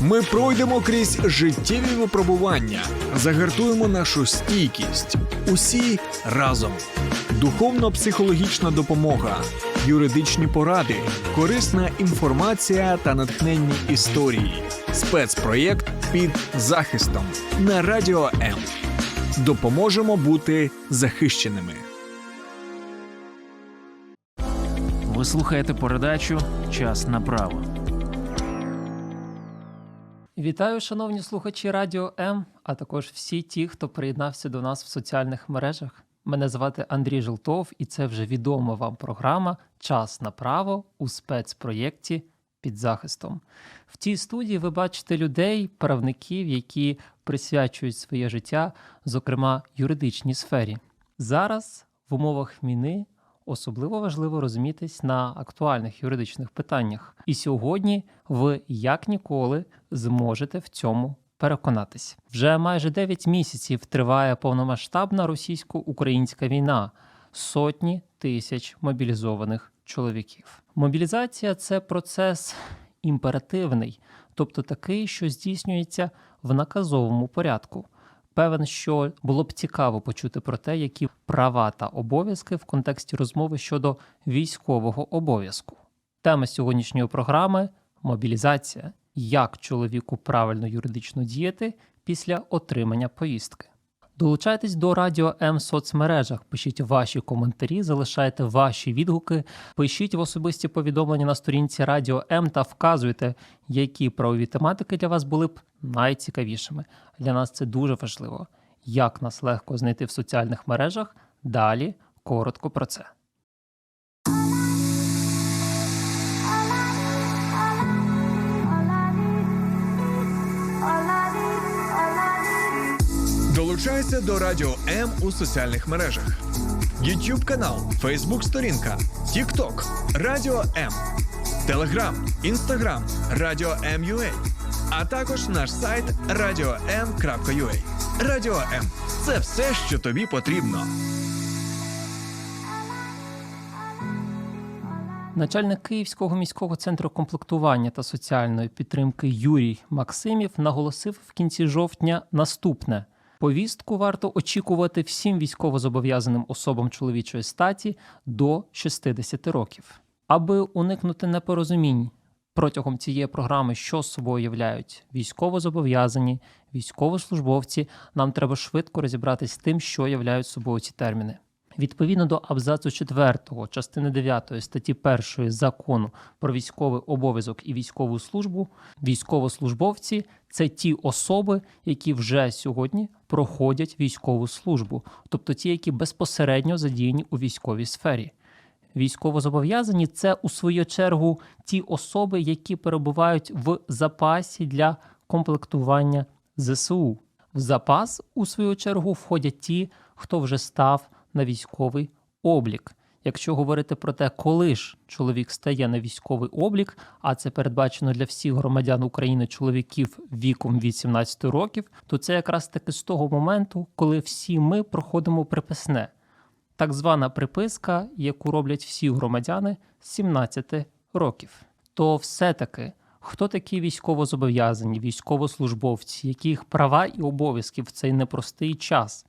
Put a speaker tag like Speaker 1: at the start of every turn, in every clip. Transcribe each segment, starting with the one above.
Speaker 1: Ми пройдемо крізь життєві випробування, загартуємо нашу стійкість. Усі разом. Духовно-психологічна допомога, юридичні поради, корисна інформація та натхненні історії. Спецпроєкт під захистом на радіо М. Допоможемо бути захищеними.
Speaker 2: Ви слухаєте передачу Час на право.
Speaker 3: Вітаю, шановні слухачі Радіо М, а також всі ті, хто приєднався до нас в соціальних мережах. Мене звати Андрій Желтов, і це вже відома вам програма Час на право у спецпроєкті під захистом. В цій студії ви бачите людей, правників, які присвячують своє життя, зокрема юридичній сфері. Зараз в умовах війни особливо важливо розумітись на актуальних юридичних питаннях. І сьогодні ви як ніколи зможете в цьому переконатись. Вже майже 9 місяців триває повномасштабна російсько-українська війна, сотні тисяч мобілізованих чоловіків. Мобілізація це процес імперативний, тобто такий, що здійснюється в наказовому порядку. Певен, що було б цікаво почути про те, які права та обов'язки в контексті розмови щодо військового обов'язку. Тема сьогоднішньої програми мобілізація. Як чоловіку правильно юридично діяти після отримання повістки. Долучайтесь до Радіо М в соцмережах, пишіть ваші коментарі, залишайте ваші відгуки, пишіть в особисті повідомлення на сторінці Радіо М та вказуйте, які правові тематики для вас були б найцікавішими. Для нас це дуже важливо. Як нас легко знайти в соціальних мережах? Далі коротко про це.
Speaker 1: Долучайся до Радіо М у соціальних мережах: YouTube канал, Facebook сторінка, TikTok, Радіо М, Telegram, Instagram, Радіо М.UA, а також наш сайт radio.m.ua. Радіо М це все, що тобі потрібно.
Speaker 3: Начальник Київського міського центру комплектування та соціальної підтримки Юрій Максимів наголосив в кінці жовтня наступне: повістку варто очікувати всім військовозобов'язаним особам чоловічої статі до 60 років, аби уникнути непорозумінь. Протягом цієї програми, що з собою являють військовозобов'язані, військовослужбовці, нам треба швидко розібратись з тим, що являють собою ці терміни. Відповідно до абзацу 4 частини 9 статті 1 закону про військовий обов'язок і військову службу, військовослужбовці це ті особи, які вже сьогодні проходять військову службу, тобто ті, які безпосередньо задіяні у військовій сфері. Військовозобов'язані це у свою чергу ті особи, які перебувають в запасі для комплектування ЗСУ. В запас, у свою чергу, входять ті, хто вже став на військовий облік. Якщо говорити про те, коли ж чоловік стає на військовий облік, а це передбачено для всіх громадян України чоловіків віком від 17 років, то це якраз таки з того моменту, коли всі ми проходимо приписне так звана приписка, яку роблять всі громадяни з 17 років. То все-таки хто такі військовозобов'язані, військовослужбовці, які їх права і обов'язки в цей непростий час,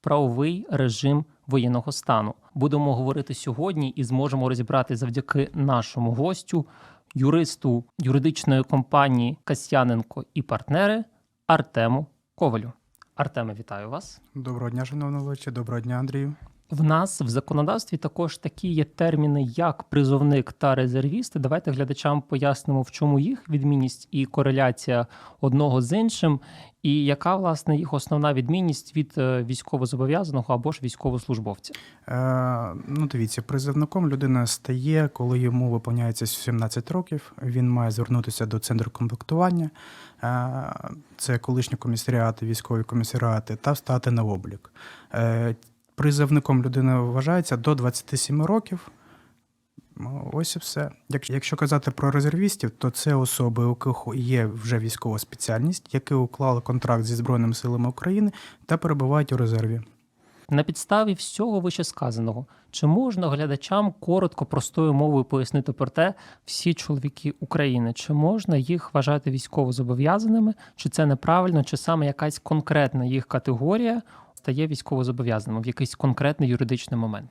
Speaker 3: правовий режим воєнного стану. Будемо говорити сьогодні і зможемо розібрати завдяки нашому гостю, юристу юридичної компанії Касьяненко і партнери Артему Ковалю. Артеме, вітаю вас.
Speaker 4: Доброго дня, шановний Володя, доброго дня, Андрію.
Speaker 3: В нас в законодавстві також такі є терміни, як призовник та резервіст. Давайте глядачам пояснимо, в чому їх відмінність і кореляція одного з іншим, і яка власне їх основна відмінність від е, військовозобов'язаного або ж військовослужбовця.
Speaker 4: Е, ну, дивіться, призовником людина стає, коли йому виповняється 17 років. Він має звернутися до центру комплектування, е, це колишні комісаріати, військові комісаріати, та встати на облік. Е, призовником людина вважається до 27 років. Ну, Ось і все. Якщо, казати про резервістів, то це особи, у яких є вже військова спеціальність, які уклали контракт зі Збройними силами України та перебувають у резерві.
Speaker 3: На підставі всього вищесказаного, чи можна глядачам коротко простою мовою пояснити про те, всі чоловіки України, чи можна їх вважати військовозобов'язаними, чи це неправильно, чи саме якась конкретна їх категорія стає військовозобов'язаним в якийсь конкретний юридичний момент?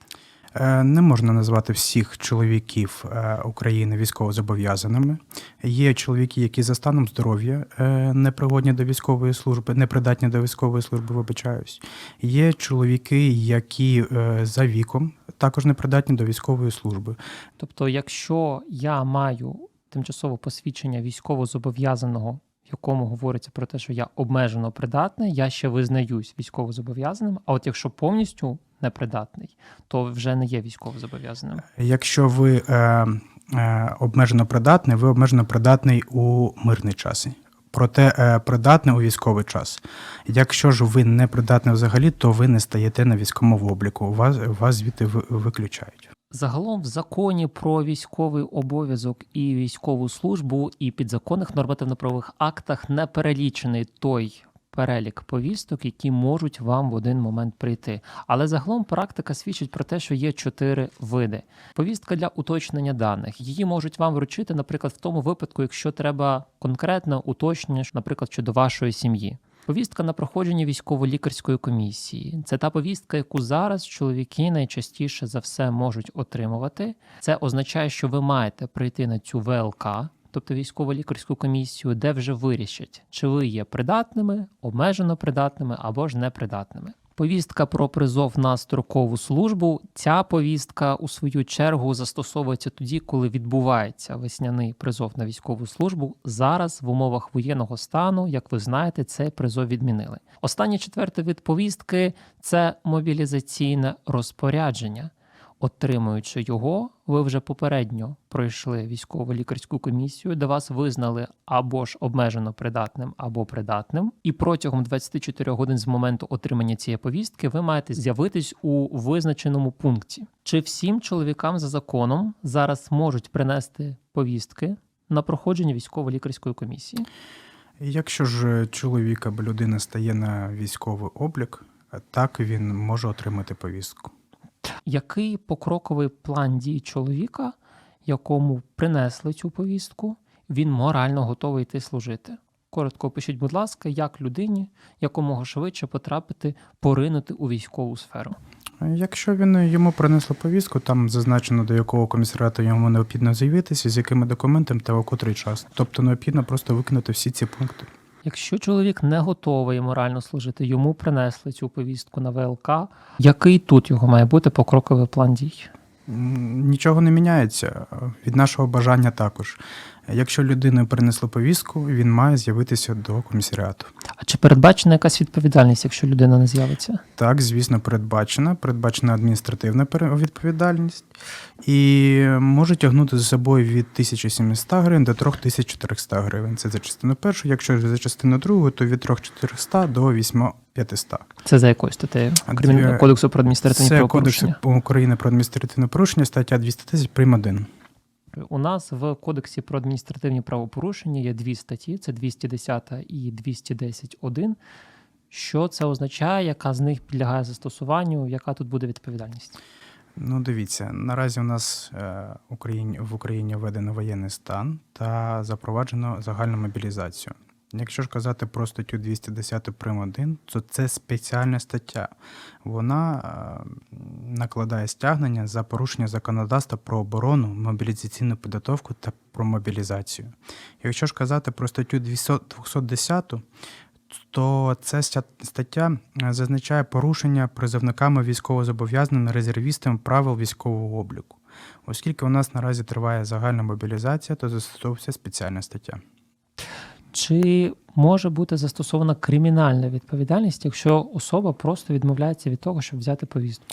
Speaker 4: Е, Не можна назвати всіх чоловіків е, України військовозобов'язаними. Є чоловіки, які за станом здоров'я е, непригодні до військової служби, непридатні до військової служби, вибачаюсь. Є чоловіки, які за віком також непридатні до військової служби.
Speaker 3: Тобто, якщо я маю тимчасове посвідчення військовозобов'язаного, якому говориться про те, що я обмежено придатний, я ще визнаюсь військовозобов'язаним. А от якщо повністю непридатний, то вже не є військовозобов'язаним.
Speaker 4: Якщо ви е, е, обмежено придатний, ви обмежено придатний у мирний час. Проте е, придатний у військовий час. Якщо ж ви не придатний взагалі, то ви не стаєте на військовому обліку. Вас, вас звідти ви- виключають.
Speaker 3: Загалом в законі про військовий обов'язок і військову службу і підзаконних нормативно-правових актах не перелічений той перелік повісток, які можуть вам в один момент прийти. Але загалом практика свідчить про те, що є чотири види. Повістка для уточнення даних. Її можуть вам вручити, наприклад, в тому випадку, якщо треба конкретне уточнення, наприклад, щодо вашої сім'ї. Повістка на проходження військово-лікарської комісії. Це та повістка, яку зараз чоловіки найчастіше за все можуть отримувати. Це означає, що ви маєте прийти на цю ВЛК, тобто військово-лікарську комісію, де вже вирішать, чи ви є придатними, обмежено придатними або ж непридатними. Повістка про призов на строкову службу. Ця повістка у свою чергу застосовується тоді, коли відбувається весняний призов на військову службу. Зараз в умовах воєнного стану, як ви знаєте, цей призов відмінили. Останній четвертий вид повістки це мобілізаційне розпорядження. Отримуючи його, ви вже попередньо пройшли військово-лікарську комісію, де вас визнали або ж обмежено придатним, або придатним. І протягом 24 годин з моменту отримання цієї повістки ви маєте з'явитись у визначеному пункті. Чи всім чоловікам за законом зараз можуть принести повістки на проходження військово-лікарської комісії?
Speaker 4: Якщо ж чоловік або людина стає на військовий облік, так він може отримати повістку.
Speaker 3: Який покроковий план дій чоловіка, якому принесли цю повістку, він морально готовий йти служити? Коротко опишіть, будь ласка, як людині якомога швидше потрапити, поринути у військову сферу.
Speaker 4: Якщо він йому принесли повістку, там зазначено до якого комісаріату йому необхідно з'явитися, з якими документами та у котрий час. Тобто необхідно просто виконати всі ці пункти.
Speaker 3: Якщо чоловік не готовий морально служити, йому принесли цю повістку на ВЛК. Який тут його має бути покроковий план дій?
Speaker 4: Нічого не міняється від нашого бажання також. Якщо людину принесли повістку, він має з'явитися до комісаріату.
Speaker 3: А чи передбачена якась відповідальність, якщо людина не з'явиться?
Speaker 4: Так, звісно, передбачена. Передбачена адміністративна відповідальність і може тягнути за собою від 1700 гривень до 3400 гривень. Це за частину першу. Якщо ж за частину другу, то від 3400 до 8500.
Speaker 3: Це за якою статтею Кримінального кодексу про адміністративні
Speaker 4: Це Кодекс? України про адміністративне порушення, стаття 210 прим. 1.
Speaker 3: У нас в кодексі про адміністративні правопорушення є дві статті: це 210 і 210.1. Що це означає, яка з них підлягає застосуванню, яка тут буде відповідальність?
Speaker 4: Ну, дивіться, наразі у нас е, в Україні введено воєнний стан та запроваджено загальну мобілізацію. Якщо ж казати про статтю 210 прим. 1, то це спеціальна стаття. Вона е, накладає стягнення за порушення законодавства про оборону, мобілізаційну підготовку та про мобілізацію. Якщо ж казати про статтю 200 210, то ця стаття е, зазначає порушення призовниками військовозобов'язаними резервістами правил військового обліку. Оскільки у нас наразі триває загальна мобілізація, то застосовується спеціальна стаття.
Speaker 3: Чи може бути застосована кримінальна відповідальність, якщо особа просто відмовляється від того, щоб взяти повістку?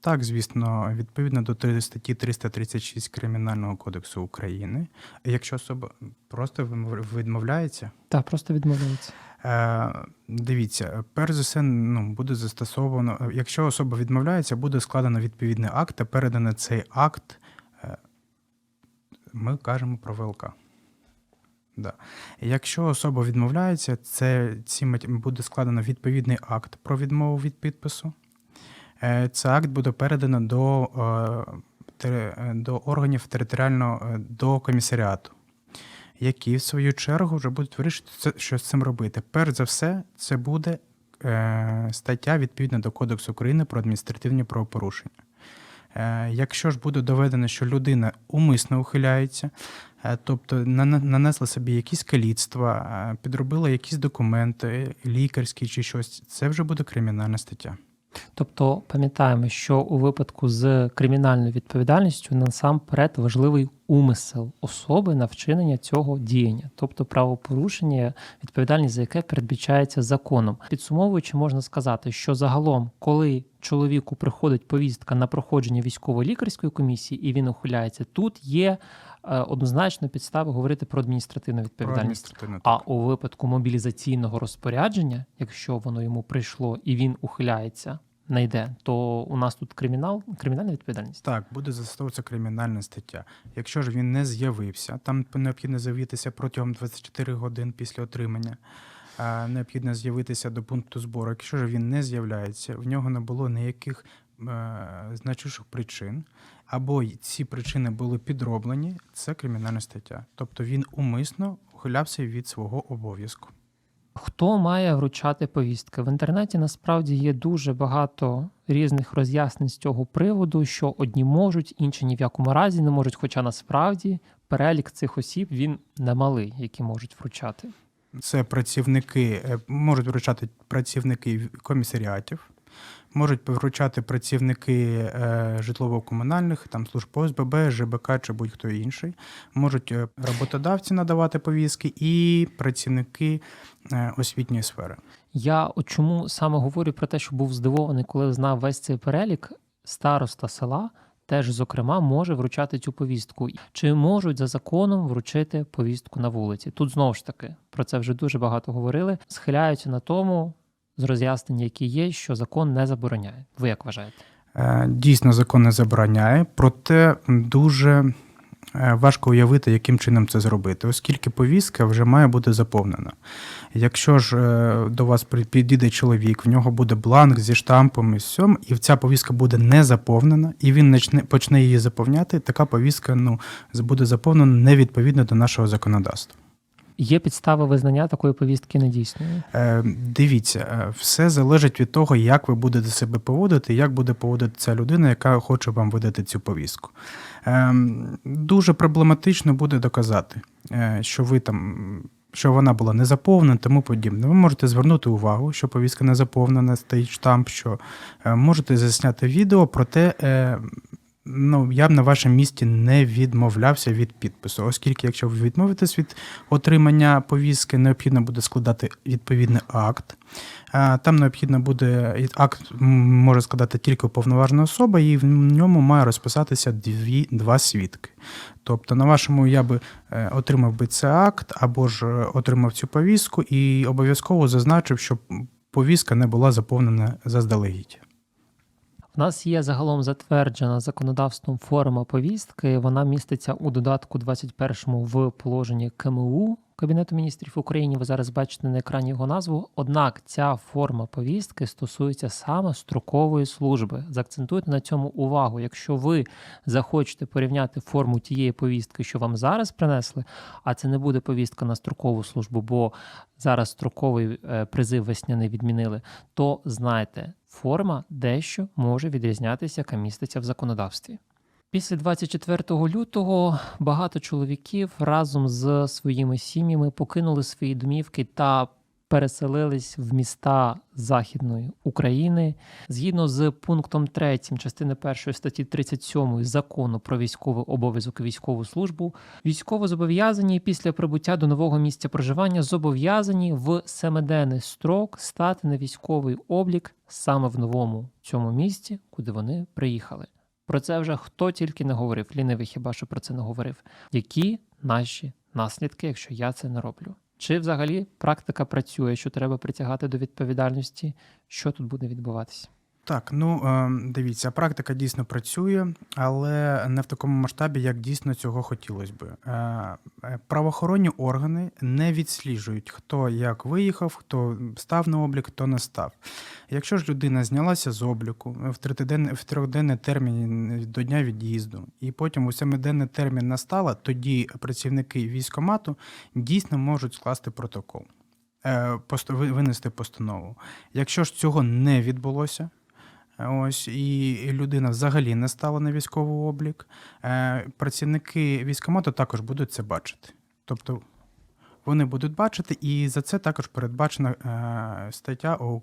Speaker 4: Так, звісно, відповідно до статті 336 Кримінального кодексу України, якщо особа просто відмовляється,
Speaker 3: Так, просто відмовляється.
Speaker 4: Е, дивіться, перш за все, ну, буде застосовано, якщо особа відмовляється, буде складено відповідний акт та передано цей акт, е, ми кажемо про ВЛК. Да. Якщо особа відмовляється, це ці буде складено відповідний акт про відмову від підпису. е, цей акт буде передано до, е, е, до органів територіального до комісаріату, які в свою чергу вже будуть вирішити, що з цим робити. Перш за все, це буде стаття відповідно до Кодексу України про адміністративні правопорушення. Е, Якщо ж буде доведено, що людина умисно ухиляється, е, тобто нанесла собі якісь каліцтва, е, підробила якісь документи, лікарські чи щось, це вже буде кримінальна стаття.
Speaker 3: Тобто пам'ятаємо, що у випадку з кримінальною відповідальністю насамперед важливий умисел особи на вчинення цього діяння, тобто правопорушення, відповідальність за яке передбачається законом. Підсумовуючи, можна сказати, що загалом, коли чоловіку приходить повістка на проходження військово-лікарської комісії і він ухиляється, тут є однозначно підстави говорити про адміністративну
Speaker 4: Про
Speaker 3: відповідальність.
Speaker 4: адміністративну
Speaker 3: А у випадку мобілізаційного розпорядження, якщо воно йому прийшло і він ухиляється, не йде, то у нас тут кримінал, кримінальна відповідальність.
Speaker 4: Так, буде застосовуватися кримінальна стаття. Якщо ж він не з'явився, там необхідно з'явитися протягом 24 годин після отримання. Необхідно з'явитися до пункту збору. Якщо ж він не з'являється, в нього не було ніяких е, значущих причин, або ці причини були підроблені, це кримінальна стаття. Тобто він умисно ухилявся від свого обов'язку.
Speaker 3: Хто має вручати повістки? В інтернеті насправді є дуже багато різних роз'яснень з цього приводу, що одні можуть, інші ні в якому разі не можуть. Хоча насправді перелік цих осіб він немалий, які можуть вручати.
Speaker 4: Це працівники, е, можуть вручати працівники комісаріатів, можуть вручати працівники е, житлово-комунальних, там служб ОСББ, ЖБК чи будь-хто інший. Можуть е, роботодавці надавати повістки і працівники е, освітньої сфери.
Speaker 3: Я от чому саме говорю про те, що був здивований, коли знав весь цей перелік, староста села теж, зокрема, може вручати цю повістку. Чи можуть за законом вручити повістку на вулиці? Тут знову ж таки про це вже дуже багато говорили. Схиляються на тому з роз'яснення, які є, що закон не забороняє. Ви як вважаєте?
Speaker 4: Е, Дійсно, закон не забороняє, проте дуже е, важко уявити, яким чином це зробити, оскільки повістка вже має бути заповнена. Якщо ж е, до вас підійде чоловік, в нього буде бланк зі штампом і всьом, і ця повістка буде не заповнена, і він почне її заповняти, така повістка ну, буде заповнена невідповідно до нашого законодавства.
Speaker 3: Є підстава визнання такої повістки недійсною.
Speaker 4: Е, Дивіться, е, все залежить від того, як ви будете себе поводити, як буде поводити ця людина, яка хоче вам видати цю повістку. Ем, Дуже проблематично буде доказати, е, що ви там. Що вона була не заповнена, тому подібне. Ви можете звернути увагу, що повістка не заповнена, стоїть штамп, що е, можете засняти відео, проте е, ну, я б на вашому місці не відмовлявся від підпису, оскільки, якщо ви відмовитесь від отримання повістки, необхідно буде складати відповідний акт. Там необхідно буде акт може складати тільки уповноважена особа, і в ньому має розписатися дві, два свідки. Тобто, на вашому я би е, отримав би цей акт або ж е, отримав цю повістку і обов'язково зазначив, що повістка не була заповнена заздалегідь.
Speaker 3: В нас є загалом затверджена законодавством форма повістки. Вона міститься у додатку 21 в положенні КМУ Кабінету міністрів України. Ви зараз бачите на екрані його назву. Однак ця форма повістки стосується саме строкової служби. Заакцентуйте на цьому увагу. Якщо ви захочете порівняти форму тієї повістки, що вам зараз принесли, а це не буде повістка на строкову службу, бо зараз строковий е, призив весняний відмінили, то знайте, форма дещо може відрізнятися, яка міститься в законодавстві. Після 24 лютого багато чоловіків разом з своїми сім'ями покинули свої домівки та переселились в міста Західної України. Згідно з пунктом 3 частини 1 статті 37 закону про військовий обов'язок і військову службу, військовозобов'язані після прибуття до нового місця проживання зобов'язані в семиденний строк стати на військовий облік саме в новому цьому місті, куди вони приїхали. Про це вже хто тільки не говорив, лінивий хіба що про це не говорив. Які наші наслідки, якщо я це не роблю? Чи взагалі практика працює, що треба притягати до відповідальності? Що тут буде відбуватися?
Speaker 4: Так, ну е, дивіться, практика дійсно працює, але не в такому масштабі, як дійсно цього хотілося би. Е, е, Правоохоронні органи не відсліджують, хто як виїхав, хто став на облік, хто не став. Якщо ж людина знялася з обліку в триденний в трьохденний термін до дня від'їзду, і потім у семиденний термін настала, тоді працівники військомату дійсно можуть скласти протокол, е, винести постанову. Якщо ж цього не відбулося, Ось і людина взагалі не стала на військовий облік. Е, Працівники військомату також будуть це бачити. Тобто вони будуть бачити, і за це також передбачена е, стаття у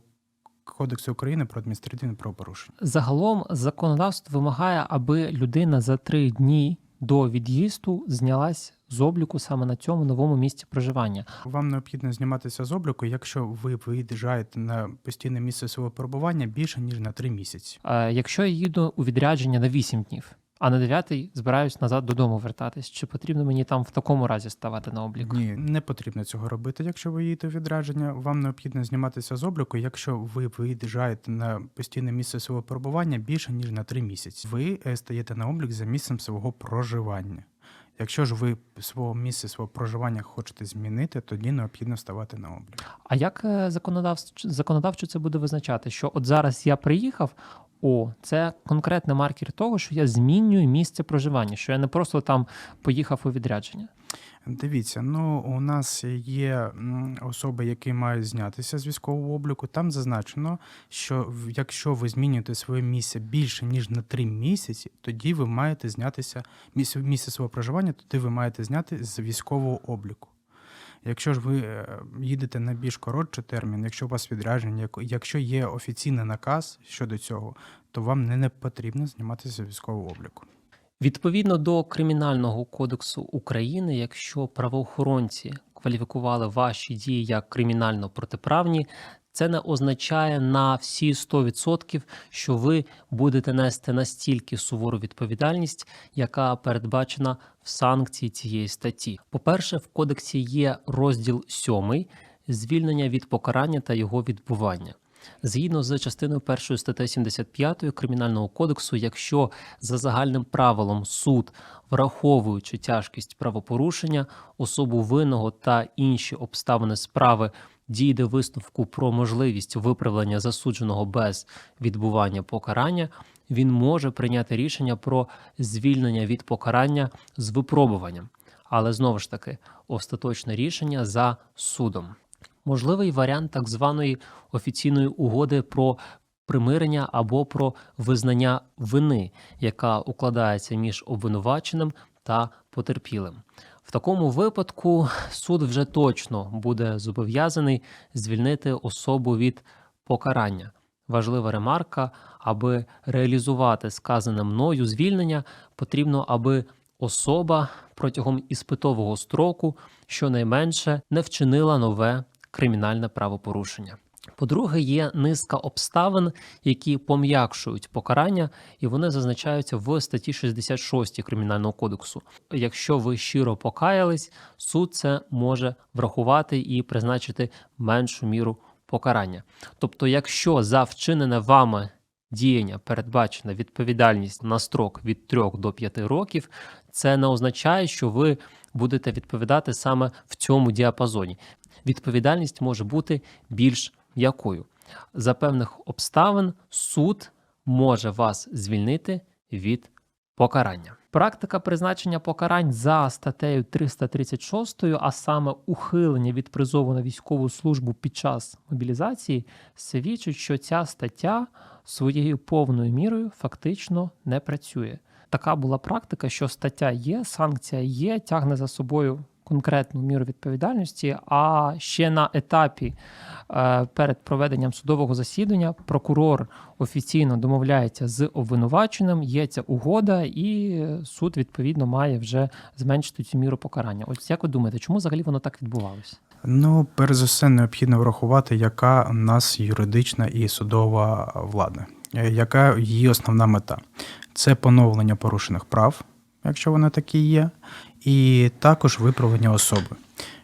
Speaker 4: Кодексі України про адміністративне правопорушення.
Speaker 3: Загалом законодавство вимагає, аби людина за три дні до від'їзду знялась з обліку саме на цьому новому місці проживання.
Speaker 4: Вам необхідно зніматися з обліку, якщо ви виїжджаєте на постійне місце свого перебування більше ніж на три місяці.
Speaker 3: Е, Якщо я їду у відрядження на 8 днів, а на 9 збираюсь назад додому вертатись, чи потрібно мені там в такому разі ставати на облік?
Speaker 4: Ні, не потрібно цього робити. Якщо ви їдете у відрядження, вам необхідно зніматися з обліку, якщо ви виїжджаєте на постійне місце свого перебування більше ніж на три місяці. Ви е, стаєте на облік за місцем свого проживання. Якщо ж ви свого місця свого проживання хочете змінити, тоді необхідно ставати на облік.
Speaker 3: А як е, законодавство, законодавчо це буде визначати? Що от зараз я приїхав, о, це конкретний маркер того, що я змінюю місце проживання, що я не просто там поїхав у відрядження.
Speaker 4: Дивіться, ну у нас є особи, які мають знятися з військового обліку. Там зазначено, що якщо ви змінюєте своє місце більше ніж на три місяці, тоді ви маєте знятися місце свого проживання, тоді ви маєте зняти з військового обліку. Якщо ж ви е, їдете на більш коротший термін, якщо у вас відрядження, як- якщо є офіційний наказ щодо цього, то вам не потрібно зніматися військового обліку.
Speaker 3: Відповідно до Кримінального кодексу України, якщо правоохоронці кваліфікували ваші дії як кримінально протиправні, це не означає на всі 100%, що ви будете нести настільки сувору відповідальність, яка передбачена в санкції цієї статті. По-перше, в кодексі є розділ 7 звільнення від покарання та його відбування. Згідно з частиною 1 статті 75 Кримінального кодексу, якщо за загальним правилом суд, враховуючи тяжкість правопорушення, особу винного та інші обставини справи дійде висновку про можливість виправлення засудженого без відбування покарання, він може прийняти рішення про звільнення від покарання з випробуванням. Але знову ж таки, остаточне рішення за судом. Можливий варіант так званої офіційної угоди про примирення або про визнання вини, яка укладається між обвинуваченим та потерпілим. В такому випадку суд вже точно буде зобов'язаний звільнити особу від покарання. Важлива ремарка, аби реалізувати сказане мною звільнення, потрібно, аби особа протягом іспитового строку щонайменше не вчинила нове кримінальне правопорушення. По-друге, є низка обставин, які пом'якшують покарання, і вони зазначаються в статті 66 Кримінального кодексу. Якщо ви щиро покаялись, суд це може врахувати і призначити меншу міру покарання. Тобто, якщо за вчинене вами діяння передбачена відповідальність на строк від 3 до 5 років, це не означає, що ви будете відповідати саме в цьому діапазоні. Відповідальність може бути більш м'якою. За певних обставин суд може вас звільнити від покарання. Практика призначення покарань за статтею 336, а саме ухилення від призову на військову службу під час мобілізації, свідчить, що ця стаття своєю повною мірою фактично не працює. Така була практика, що стаття є, санкція є, тягне за собою конкретну міру відповідальності. А ще на етапі е, перед проведенням судового засідання прокурор офіційно домовляється з обвинуваченим, є ця угода, і суд відповідно має вже зменшити цю міру покарання. Ось як ви думаєте, чому взагалі воно так відбувалося?
Speaker 4: Ну, перш за все, необхідно врахувати, яка у нас юридична і судова влада, Е, яка її основна мета. Це поновлення порушених прав, якщо вони такі є, і також виправлення особи.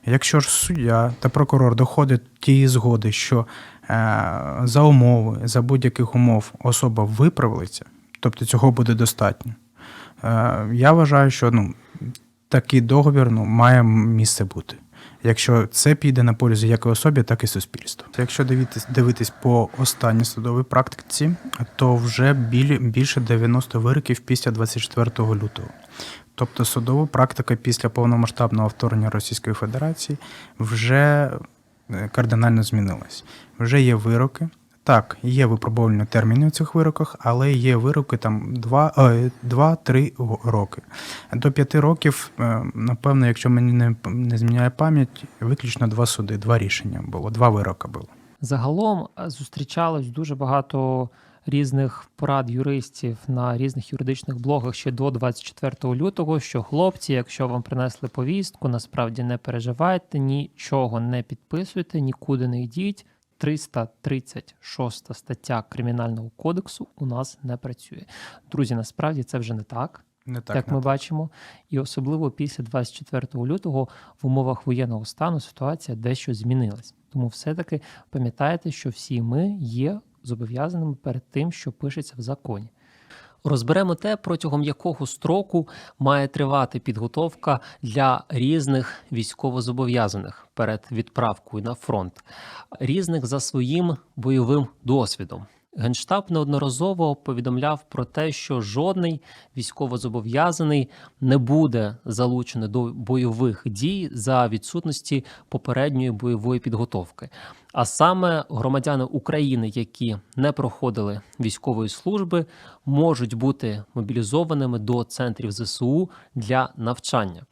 Speaker 4: Якщо ж суддя та прокурор доходять тієї згоди, що е, за умови, за будь-яких умов особа виправиться, тобто цього буде достатньо. Е, Я вважаю, що ну, такий договір ну, має місце бути. Якщо це піде на пользу як і особі, так і суспільству. Якщо дивитись, дивитись по останній судовій практиці, то вже біль, більше 90 вироків після 24 лютого. Тобто судова практика після повномасштабного вторгнення Російської Федерації вже е, кардинально змінилась. Вже є вироки. Так, є випробовувальні терміни у цих вироках, але є вироки там 2-3 роки. До 5 років, е, напевно, якщо мені не, не зміняє пам'ять, виключно два суди, два рішення було, два вироки було.
Speaker 3: Загалом е, зустрічалось дуже багато різних порад юристів на різних юридичних блогах ще до 24 лютого. Що хлопці, якщо вам принесли повістку, насправді не переживайте, нічого не підписуйте, нікуди не йдіть. 336 стаття Кримінального кодексу у нас не працює. Друзі, насправді це вже не так
Speaker 4: Не так,
Speaker 3: як
Speaker 4: не
Speaker 3: ми
Speaker 4: так.
Speaker 3: бачимо. І особливо після 24 лютого в умовах воєнного стану ситуація дещо змінилась. Тому все-таки пам'ятайте, що всі ми є зобов'язаними перед тим, що пишеться в законі. Розберемо те, протягом якого строку має тривати підготовка для різних військовозобов'язаних перед відправкою на фронт, різних за своїм бойовим досвідом. Генштаб неодноразово повідомляв про те, що жодний військовозобов'язаний не буде залучений до бойових дій за відсутності попередньої бойової підготовки. А саме громадяни України, які не проходили військової служби, можуть бути мобілізованими до центрів ЗСУ для навчання.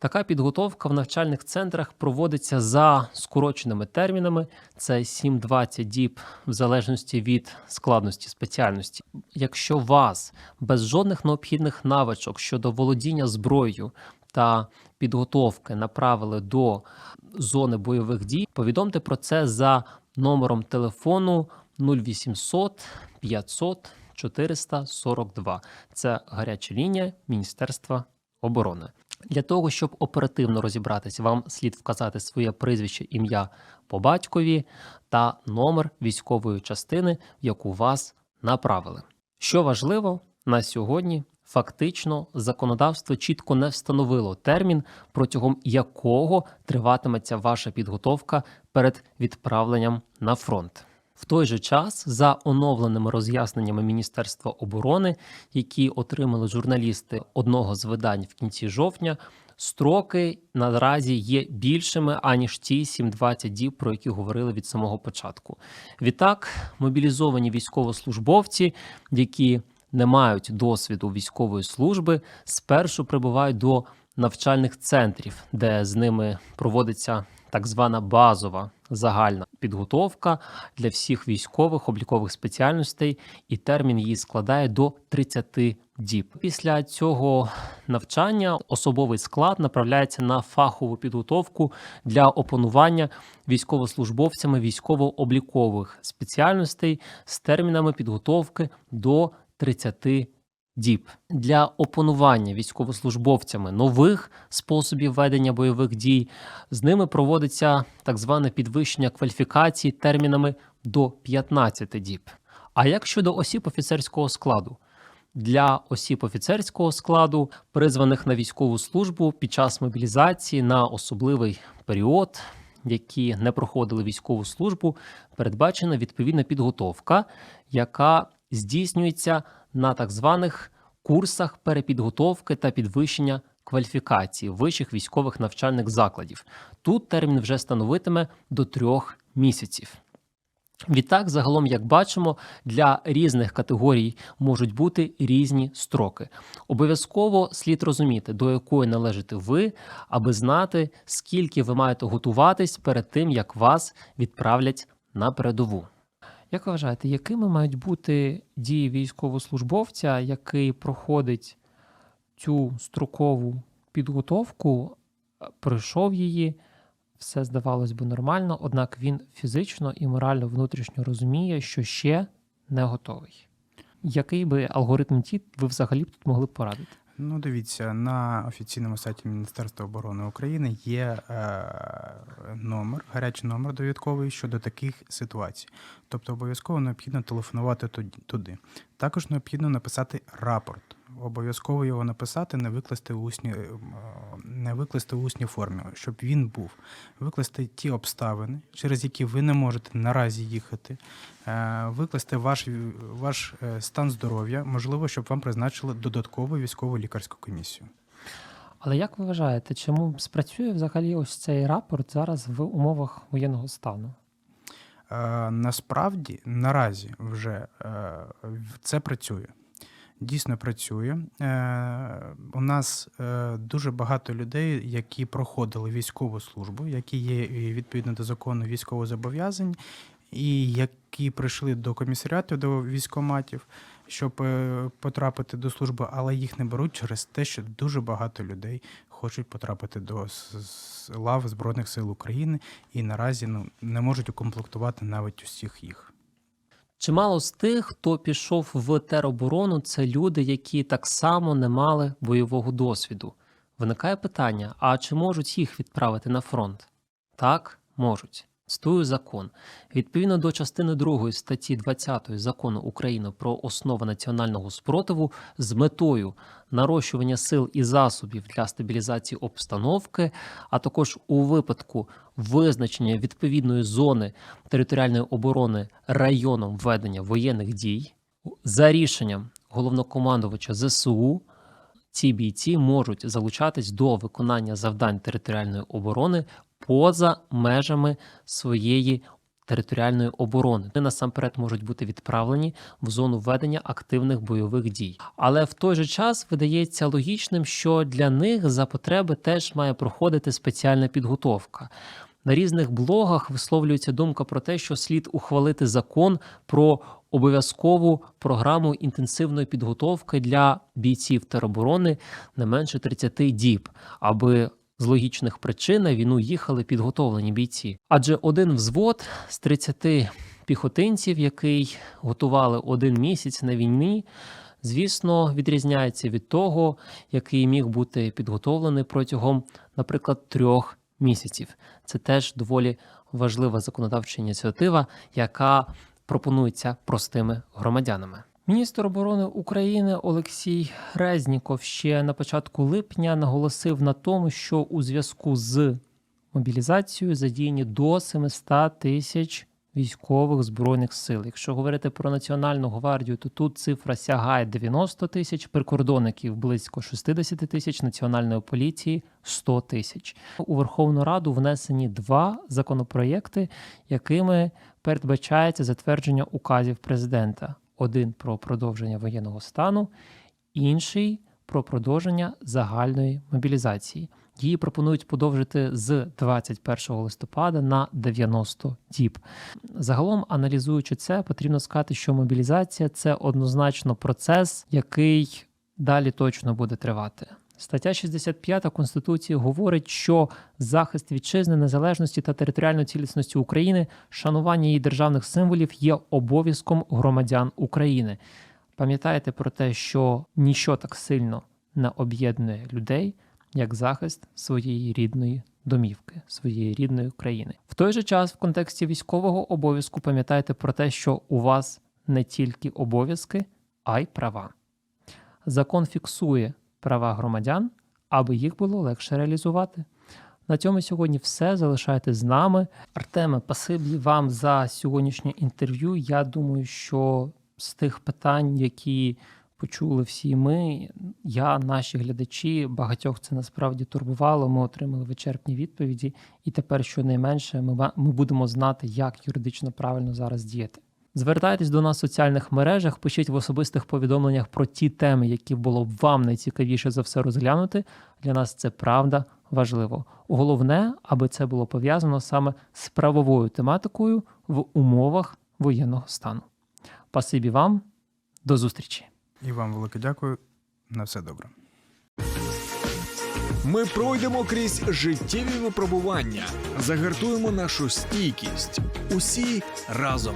Speaker 3: Така підготовка в навчальних центрах проводиться за скороченими термінами. Це 7-20 діб в залежності від складності спеціальності. Якщо вас без жодних необхідних навичок щодо володіння зброєю та підготовки направили до зони бойових дій, повідомте про це за номером телефону 0800 500 442. Це гаряча лінія Міністерства оборони. Для того, щоб оперативно розібратися, вам слід вказати своє прізвище, ім'я по батькові та номер військової частини, в яку вас направили. Що важливо, на сьогодні фактично законодавство чітко не встановило термін, протягом якого триватиметься ваша підготовка перед відправленням на фронт. В той же час, за оновленими роз'ясненнями Міністерства оборони, які отримали журналісти одного з видань в кінці жовтня, строки наразі є більшими аніж ті 7-20 діб, про які говорили від самого початку. Відтак, мобілізовані військовослужбовці, які не мають досвіду військової служби, спершу прибувають до навчальних центрів, де з ними проводиться так звана базова загальна підготовка для всіх військових облікових спеціальностей, і термін її складає до 30 діб. Після цього навчання особовий склад направляється на фахову підготовку для опанування військовослужбовцями військово-облікових спеціальностей з термінами підготовки до 30 діб для опанування військовослужбовцями нових способів ведення бойових дій. З ними проводиться так зване підвищення кваліфікації термінами до 15 діб. А як щодо осіб офіцерського складу? Для осіб офіцерського складу, призваних на військову службу під час мобілізації на особливий період, які не проходили військову службу, передбачена відповідна підготовка, яка здійснюється на так званих курсах перепідготовки та підвищення кваліфікації вищих військових навчальних закладів. Тут термін вже становитиме до трьох місяців. Відтак, загалом, як бачимо, для різних категорій можуть бути різні строки. Обов'язково слід розуміти, до якої належите ви, аби знати, скільки ви маєте готуватись перед тим, як вас відправлять на передову. Як ви вважаєте, якими мають бути дії військовослужбовця, який проходить цю строкову підготовку, пройшов її, все здавалось би нормально, однак він фізично і морально внутрішньо розуміє, що ще не готовий. Який би алгоритм дій ви взагалі б тут могли б порадити?
Speaker 4: Ну, дивіться, на офіційному сайті Міністерства оборони України є е, номер, гарячий номер довідковий щодо таких ситуацій. Тобто обов'язково необхідно телефонувати туди. Також необхідно написати рапорт. Обов'язково його написати, не викласти в усній, е, не викласти в усній формі, щоб він був. Викласти ті обставини, через які ви не можете наразі їхати, е, викласти ваш, ваш е, стан здоров'я, можливо, щоб вам призначили додаткову військову лікарську комісію.
Speaker 3: Але як ви вважаєте, чому спрацює взагалі ось цей рапорт зараз в умовах воєнного стану?
Speaker 4: Е, Насправді наразі вже е, це працює. Дійсно працює. Е, У нас е, дуже багато людей, які проходили військову службу, які є відповідно до закону військовозобов'язані, і які прийшли до комісаріату, до військоматів, щоб е, потрапити до служби, але їх не беруть через те, що дуже багато людей хочуть потрапити до лав Збройних сил України і наразі ну, не можуть укомплектувати навіть усіх їх.
Speaker 3: Чимало з тих, хто пішов в тероборону, це люди, які так само не мали бойового досвіду. Виникає питання: а чи можуть їх відправити на фронт? Так, можуть. Цитую закон. Відповідно до частини 2 статті 20 закону України про основи національного спротиву з метою нарощування сил і засобів для стабілізації обстановки, а також у випадку визначення відповідної зони територіальної оборони районом ведення воєнних дій за рішенням головнокомандувача ЗСУ. Ці бійці можуть залучатись до виконання завдань територіальної оборони поза межами своєї територіальної оборони. Вони насамперед можуть бути відправлені в зону ведення активних бойових дій. Але в той же час видається логічним, що для них за потреби теж має проходити спеціальна підготовка. На різних блогах висловлюється думка про те, що слід ухвалити закон про обов'язкову програму інтенсивної підготовки для бійців тероборони не менше 30 діб, аби з логічних причин на війну їхали підготовлені бійці. Адже один взвод з 30 піхотинців, який готували один місяць на війні, звісно, відрізняється від того, який міг бути підготовлений протягом, наприклад, трьох місяців. Це теж доволі важлива законодавча ініціатива, яка пропонується простими громадянами. Міністр оборони України Олексій Резніков ще на початку липня наголосив на тому, що у зв'язку з мобілізацією задіяні до 700 тисяч військових збройних сил. Якщо говорити про Національну гвардію, то тут цифра сягає 90 тисяч, прикордонників близько 60 тисяч, національної поліції 100 тисяч. У Верховну Раду внесені два законопроєкти, якими передбачається затвердження указів президента: один про продовження воєнного стану, інший про продовження загальної мобілізації. Її пропонують подовжити з 21 листопада на 90 діб. Загалом, аналізуючи це, потрібно сказати, що мобілізація це однозначно процес, який далі точно буде тривати. Стаття 65 Конституції говорить, що захист вітчизни, незалежності та територіальної цілісності України, шанування її державних символів є обов'язком громадян України. Пам'ятайте про те, що ніщо так сильно не об'єднує людей, як захист своєї рідної домівки, своєї рідної країни. В той же час, в контексті військового обов'язку, пам'ятайте про те, що у вас не тільки обов'язки, а й права. Закон фіксує права громадян, аби їх було легше реалізувати. На цьому сьогодні все. Залишайтесь з нами. Артеме, пасибі вам за сьогоднішнє інтерв'ю. Я думаю, що з тих питань, які почули всі ми, я, наші глядачі, багатьох це насправді турбувало. Ми отримали вичерпні відповіді, і тепер, щонайменше, ми, ми будемо знати, як юридично правильно зараз діяти. Звертайтесь до нас в соціальних мережах, пишіть в особистих повідомленнях про ті теми, які було б вам найцікавіше за все розглянути. Для нас це правда важливо. Головне, аби це було пов'язано саме з правовою тематикою в умовах воєнного стану. Пасибі вам, до зустрічі!
Speaker 4: І вам велике дякую. На все добре.
Speaker 1: Ми пройдемо крізь життєві випробування, загартуємо нашу стійкість. Усі разом.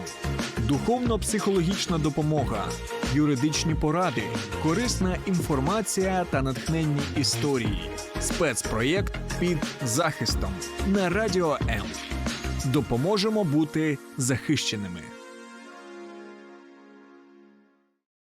Speaker 1: Духовно-психологічна допомога, юридичні поради, корисна інформація та натхненні історії. Спецпроєкт під захистом на радіо М. Допоможемо бути захищеними.